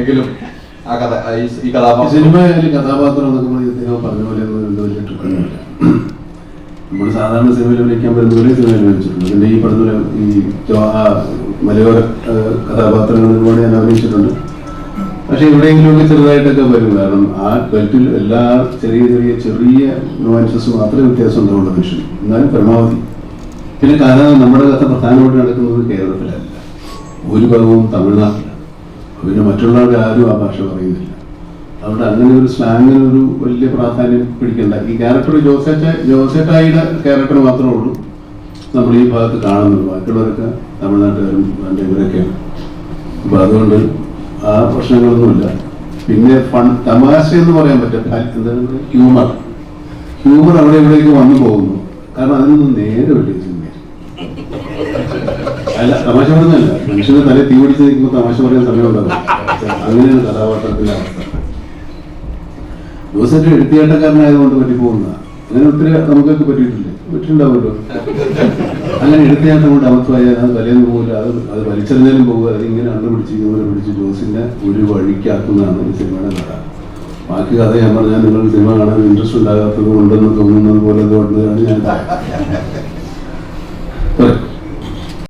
എങ്കിലും ആ കഥ ഈ- കഥാപാത്രം സിനിമയിൽ കഥാപാത്രം പറഞ്ഞ് പോലെ വലിയ ട്രിക്കൊന്നുമില്ല നമ്മൾ സാധാരണ സിനിമയിൽ അഭിനയിക്കാൻ പറ്റുന്ന പോലെ സിനിമയിൽ അഭിനയിച്ചിട്ടുണ്ട് പിന്നെ ഈ പറഞ്ഞ ഈ മലയോര കഥാപാത്രങ്ങൾ ഒരുപാട് ഞാൻ അഭിനയിച്ചിട്ടുണ്ട്. പക്ഷെ എവിടെയെങ്കിലുമൊക്കെ ചെറുതായിട്ടൊക്കെ വരും. കാരണം ആ ട്വൽറ്റിൽ എല്ലാ ചെറിയ ചെറിയ ചെറിയ നുവാൻസസ് മാത്രമേ വ്യത്യാസം ഉണ്ടാവുള്ളൂ മനുഷ്യൻ എന്നാലും പരമാവധി. പിന്നെ കാരണം നമ്മുടെ കഥ പ്രധാനമായിട്ട് നടക്കുന്നത് കേരളത്തിലല്ല. ഭൂരിഭാഗവും തമിഴ്നാട്ടിലാണ്. പിന്നെ മറ്റുള്ളവർ ആരും ആ ഭാഷ പറയുന്നില്ല. അതുകൊണ്ട് അങ്ങനെ ഒരു സ്ലാങ്ങിന് ഒരു വലിയ പ്രാധാന്യം പിടിക്കണ്ട. ഈ ക്യാരക്ടർ ജോസേറ്റ ജോസേറ്റായിയുടെ ക്യാരക്ടർ മാത്രമേ ഉള്ളൂ. നമ്മൾ ഈ ഭാഗത്ത് കാണുന്നുള്ളൂ ബാക്കിയുള്ളവരൊക്കെ തമിഴ്നാട്ടുകാരും അതിന്റെ ഇവരൊക്കെയാണ്. അപ്പൊ അതുകൊണ്ട് ആ പ്രശ്നങ്ങളൊന്നുമില്ല. പിന്നെ ഫൺ തമാശ എന്ന് പറയാൻ പറ്റും ഹ്യൂമർ ഹ്യൂമർ അവിടെ ഇവിടേക്ക് വന്നു പോകുന്നു. കാരണം അതിനൊന്നും നേരെ സിനിമയിൽ അല്ല തമാശ പറഞ്ഞല്ല മനുഷ്യന് തല തീ പിടിച്ച് നിൽക്കുമ്പോൾ തമാശ പറയാൻ സമയം ഉണ്ടാവും അങ്ങനെയാണ് കഥാപാത്രത്തിന്റെ അവസ്ഥ. ജോസഫ് എഴുത്തിയാട്ടക്കാരനായതുകൊണ്ട് പറ്റിപ്പോകുന്ന. അങ്ങനെ ഒത്തിരി നമുക്കൊക്കെ പറ്റിയിട്ടില്ലേ പറ്റിയിട്ടുണ്ടാവുമല്ലോ. അങ്ങനെ എഴുത്തിയാട്ടം കൊണ്ട് അബദ്ധമായാൽ അത് തലേന്ന് പോകില്ല. അത് അത് വലിച്ചെറിഞ്ഞാലും പോകുക. അത് ഇങ്ങനെ അന്ന് പിടിച്ച് ജോസിനെ ഒരു വഴിക്കാക്കുന്നതാണ് ഈ സിനിമയുടെ കഥ. ബാക്കി കഥ ഞാൻ പറഞ്ഞാൽ നിങ്ങൾ സിനിമ കാണാൻ ഇൻട്രസ്റ്റ് ഉണ്ടാകാത്തത് കൊണ്ടെന്ന് തോന്നുന്നത് പോലെ ഞാൻ